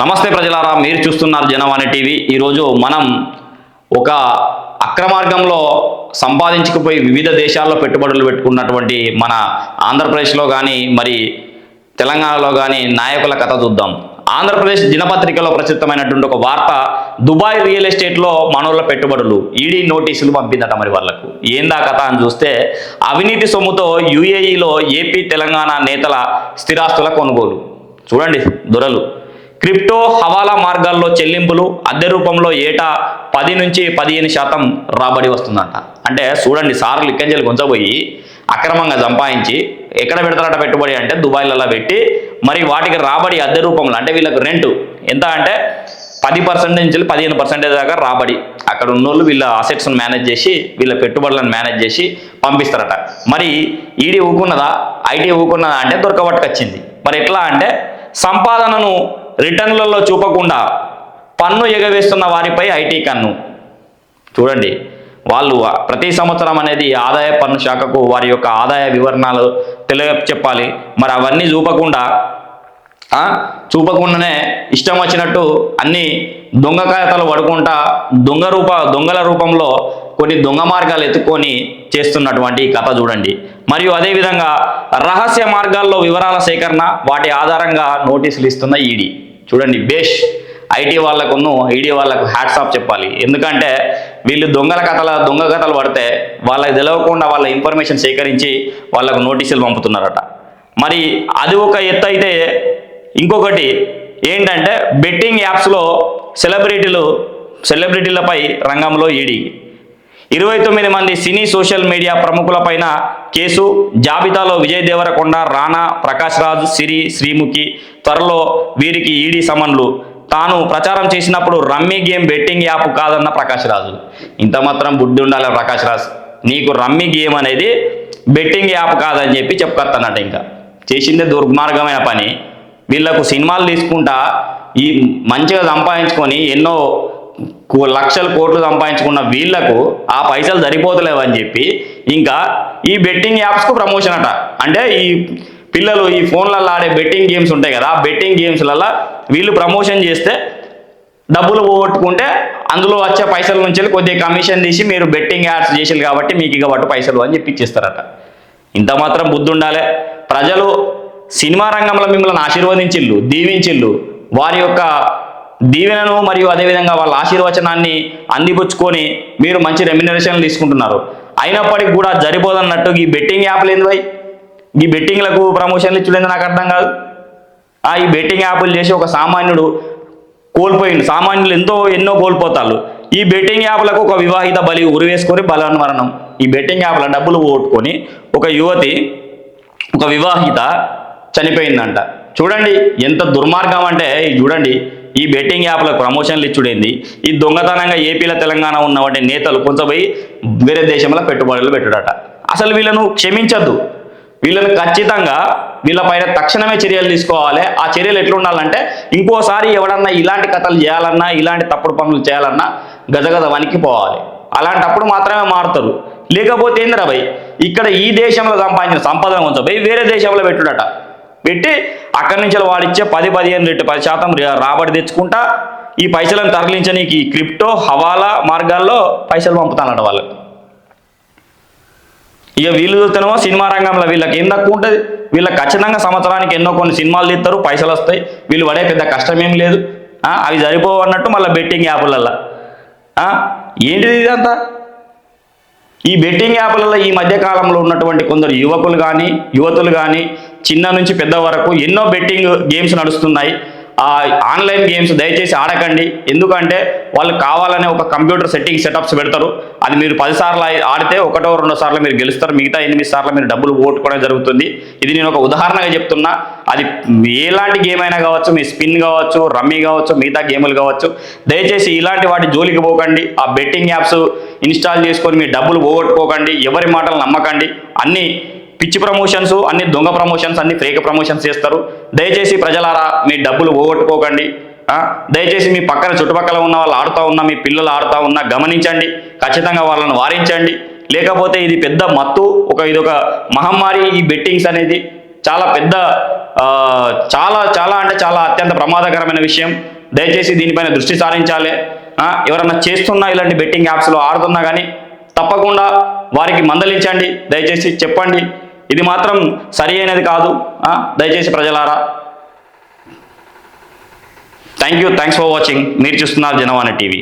నమస్తే ప్రజలారా మీరు చూస్తున్నారు జనవాణి టీవీ. ఈరోజు మనం ఒక అక్రమార్గంలో సంపాదించుకుపోయి వివిధ దేశాల్లో పెట్టుబడులు పెట్టుకున్నటువంటి మన ఆంధ్రప్రదేశ్లో కానీ మరి తెలంగాణలో కానీ నాయకుల కథ చూద్దాం. ఆంధ్రప్రదేశ్ దినపత్రికలో ప్రసిద్ధమైనటువంటి ఒక వార్త దుబాయ్ రియల్ ఎస్టేట్లో మనోళ్ళ పెట్టుబడులు. ఈడీ నోటీసులు పంపిందట మరి వాళ్ళకు. ఏందా కథ అని చూస్తే అవినీతి సొమ్ముతో యుఏఈలో ఏపీ తెలంగాణ నేతల స్థిరాస్తుల కొనుగోలు. చూడండి దొరలు. క్రిప్టో హవాలా మార్గాల్లో చెల్లింపులు అద్దె రూపంలో ఏటా పది నుంచి పదిహేను శాతం రాబడి వస్తుందంట. అంటే చూడండి సార్లు ఇక్కంచెలు కొంచబోయి అక్రమంగా సంపాదించి ఎక్కడ పెడతారట పెట్టుబడి అంటే దుబాయ్లలో పెట్టి మరి వాటికి రాబడి అద్దె రూపంలో అంటే వీళ్ళకు రెంట్ ఎంత అంటే పది పర్సెంట్ నుంచి పదిహేను పర్సెంటేజ్ దాకా రాబడి. అక్కడ ఉన్నోళ్ళు వీళ్ళ అసెట్స్ను మేనేజ్ చేసి వీళ్ళ పెట్టుబడులను మేనేజ్ చేసి పంపిస్తారట. మరి ఈడీ ఊకున్నదా? ఐటీ ఊకున్నదా? అంటే దొరకబట్టుకొచ్చింది. మరి ఎట్లా అంటే సంపాదనను రిటర్న్లలో చూపకుండా పన్ను ఎగవేస్తున్న వారిపై ఐటీ కన్ను. చూడండి వాళ్ళు ప్రతి సంవత్సరం అనేది ఆదాయ పన్ను శాఖకు వారి యొక్క ఆదాయ వివరణలు తెలియ చెప్పాలి. మరి అవన్నీ చూపకుండా చూపకుండానే ఇష్టం వచ్చినట్టు అన్ని దొంగ ఖాతాలు పడుకుంటా దొంగ రూప దొంగల రూపంలో కొన్ని దొంగ మార్గాలు ఎత్తుకొని చేస్తున్నటువంటి కథ చూడండి. మరియు అదేవిధంగా రహస్య మార్గాల్లో వివరాల సేకరణ వాటి ఆధారంగా నోటీసులు ఇస్తున్న ఈడీ. చూడండి బేష్ ఐటీ వాళ్ళకును ఈడీ వాళ్ళకు హ్యాట్స్ ఆఫ్ చెప్పాలి. ఎందుకంటే వీళ్ళు దొంగల కథల దొంగ కథలు పడితే వాళ్ళకి తెలవకుండా వాళ్ళ ఇన్ఫర్మేషన్ సేకరించి వాళ్ళకు నోటీసులు పంపుతున్నారట. మరి అది ఒక ఎత్తు అయితే ఇంకొకటి ఏంటంటే బెట్టింగ్ యాప్స్లో సెలబ్రిటీలు సెలబ్రిటీలపై రంగంలో ఈడీ. ఇరవై తొమ్మిది మంది సినీ సోషల్ మీడియా ప్రముఖులపైన కేసు. జాబితాలో విజయ్ దేవరకొండ రాణా ప్రకాష్ రాజ్ సిరి శ్రీముఖి త్వరలో వీరికి ఈడీ సమన్లు. తాను ప్రచారం చేసినప్పుడు రమ్మీ గేమ్ బెట్టింగ్ యాప్ కాదన్న ప్రకాష్ రాజు. ఇంత మాత్రం బుద్ధి ఉండాలి ప్రకాష్ రాజ్. నీకు రమ్మీ గేమ్ అనేది బెట్టింగ్ యాప్ కాదని చెప్పి చెప్పుకొస్తానట ఇంకా. చేసిందే దుర్మార్గమైన పని. వీళ్ళకు సినిమాలు తీసుకుంటా ఈ మంచిగా సంపాదించుకొని ఎన్నో లక్షల కోట్లు సంపాదించుకున్న వీళ్ళకు ఆ పైసలు సరిపోతలేవని చెప్పి ఇంకా ఈ బెట్టింగ్ యాప్స్కు ప్రమోషన్ అట. అంటే ఈ పిల్లలు ఈ ఫోన్లలో ఆడే బెట్టింగ్ గేమ్స్ ఉంటాయి కదా ఆ బెట్టింగ్ గేమ్స్లలో వీళ్ళు ప్రమోషన్ చేస్తే డబ్బులు పోగొట్టుకుంటే అందులో వచ్చే పైసల నుంచి వెళ్ళి కొద్దిగా కమిషన్ తీసి మీరు బెట్టింగ్ యాడ్స్ చేసారు కాబట్టి మీకు ఇక పట్టు పైసలు అని చెప్పి ఇచ్చిస్తారట ఇంత మాత్రం బుద్ధి ఉండాలి. ప్రజలు సినిమా రంగంలో మిమ్మల్ని ఆశీర్వదించిల్లు దీవించిల్లు వారి యొక్క దీవెనను మరియు అదేవిధంగా వాళ్ళ ఆశీర్వచనాన్ని అందిపుచ్చుకొని మీరు మంచి రెమ్యునరేషన్లు తీసుకుంటున్నారు. అయినప్పటికీ కూడా జరిపోదన్నట్టు ఈ బెట్టింగ్ యాప్లు ఏంది భయ్. ఈ బెట్టింగ్లకు ప్రమోషన్లు ఇచ్చుడేంది నాకు అర్థం కాదు. ఆ ఈ బెట్టింగ్ యాప్లు చేసి ఒక సామాన్యుడు కోల్పోయిండు. సామాన్యులు ఎంతో ఎన్నో కోల్పోతారు ఈ బెట్టింగ్ యాప్లకు ఒక వివాహిత బలి ఉరివేసుకొని బలవన్మరణం ఈ బెట్టింగ్ యాప్ల డబ్బులు ఓట్టుకొని ఒక యువతి ఒక వివాహిత చనిపోయిందంట. చూడండి ఎంత దుర్మార్గం అంటే చూడండి. ఈ బెట్టింగ్ యాప్లకు ప్రమోషన్లు ఇచ్చుడేంది? ఈ దొంగతనంగా ఏపీలో తెలంగాణ ఉన్నవంటి నేతలు కొంచెం పోయి వేరే దేశంలో పెట్టుబడులు పెట్టుడట. అసలు వీళ్ళను క్షమించద్దు. వీళ్ళని ఖచ్చితంగా వీళ్ళపైన తక్షణమే చర్యలు తీసుకోవాలి. ఆ చర్యలు ఎట్లుండాలంటే ఇంకోసారి ఎవడన్నా ఇలాంటి కథలు చేయాలన్నా ఇలాంటి తప్పుడు పనులు చేయాలన్నా గజగజ వణికిపోవాలి అలాంటప్పుడు మాత్రమే మారుతారు. లేకపోతే ఏందిరా భయ్? ఇక్కడ ఈ దేశంలో సంపాదించిన సంపాదన కొంచెం పోయి వేరే దేశంలో పెట్టుడట. పెట్టి అక్కడి నుంచి వాడిచ్చే పది పదిహేను రెట్టు పది శాతం రాబడి తెచ్చుకుంటా ఈ పైసలను తరలించడానికి ఈ క్రిప్టో హవాలా మార్గాల్లో పైసలు పంపుతానట వాళ్ళకి ఇక వీళ్ళు చూస్తేనేమో సినిమా రంగంలో వీళ్ళకి ఏం తక్కువ ఉంటుంది? వీళ్ళకి ఖచ్చితంగా సంవత్సరానికి ఎన్నో కొన్ని సినిమాలు తీస్తారు పైసలు వస్తాయి. వీళ్ళు పడే పెద్ద కష్టం ఏం లేదు అవి సరిపోవు అన్నట్టు మళ్ళీ బెట్టింగ్ యాప్లల్లో. ఏంటిది ఇదంతా? ఈ బెట్టింగ్ యాప్లలో ఈ మధ్య కాలంలో ఉన్నటువంటి కొందరు యువకులు కానీ యువతులు కానీ చిన్న నుంచి పెద్ద వరకు ఎన్నో బెట్టింగ్ గేమ్స్ నడుస్తున్నాయి. ఆ ఆన్లైన్ గేమ్స్ దయచేసి ఆడకండి. ఎందుకంటే వాళ్ళు కావాలనే ఒక కంప్యూటర్ సెట్టింగ్ సెటప్స్ పెడతారు. అది మీరు పది సార్లు ఆడితే ఒకటో రెండో సార్లు మీరు గెలుస్తారు. మిగతా ఎనిమిది సార్లు మీరు డబ్బులు ఓట్టుకోవడం జరుగుతుంది. ఇది నేను ఒక ఉదాహరణగా చెప్తున్నా. అది ఎలాంటి గేమ్ అయినా కావచ్చు మీ స్పిన్ కావచ్చు రమ్మీ కావచ్చు మిగతా గేములు కావచ్చు దయచేసి ఇలాంటి వాటి జోలికి పోకండి. ఆ బెట్టింగ్ యాప్స్ ఇన్స్టాల్ చేసుకొని మీ డబ్బులు పోగొట్టుకోకండి. ఎవరి మాటలు నమ్మకండి. అన్నీ పిచ్చి ప్రమోషన్స్ అన్ని దొంగ ప్రమోషన్స్ అన్ని ఫేక్ ప్రమోషన్స్ చేస్తారు. దయచేసి ప్రజలారా మీ డబ్బులు పోగొట్టుకోకండి. దయచేసి మీ పక్కన చుట్టుపక్కల ఉన్న వాళ్ళు ఆడుతూ ఉన్నా మీ పిల్లలు ఆడుతూ ఉన్నా గమనించండి. ఖచ్చితంగా వాళ్ళని వారించండి. లేకపోతే ఇది పెద్ద మత్తు ఒక ఇది ఒక మహమ్మారి ఈ బెట్టింగ్స్ అనేది చాలా పెద్ద చాలా చాలా అంటే చాలా అత్యంత ప్రమాదకరమైన విషయం. దయచేసి దీనిపైన దృష్టి సారించాలి. ఎవరన్నా చేస్తున్నా ఇలాంటి బెట్టింగ్ యాప్స్లో ఆడుతున్నా కానీ తప్పకుండా వారికి మందలించండి. దయచేసి చెప్పండి. ఇది మాత్రం సరి అయినది కాదు దయచేసి ప్రజలారా. Thank you thanks for watching మీరు చూస్తున్నారు జనవాణి టీవీ.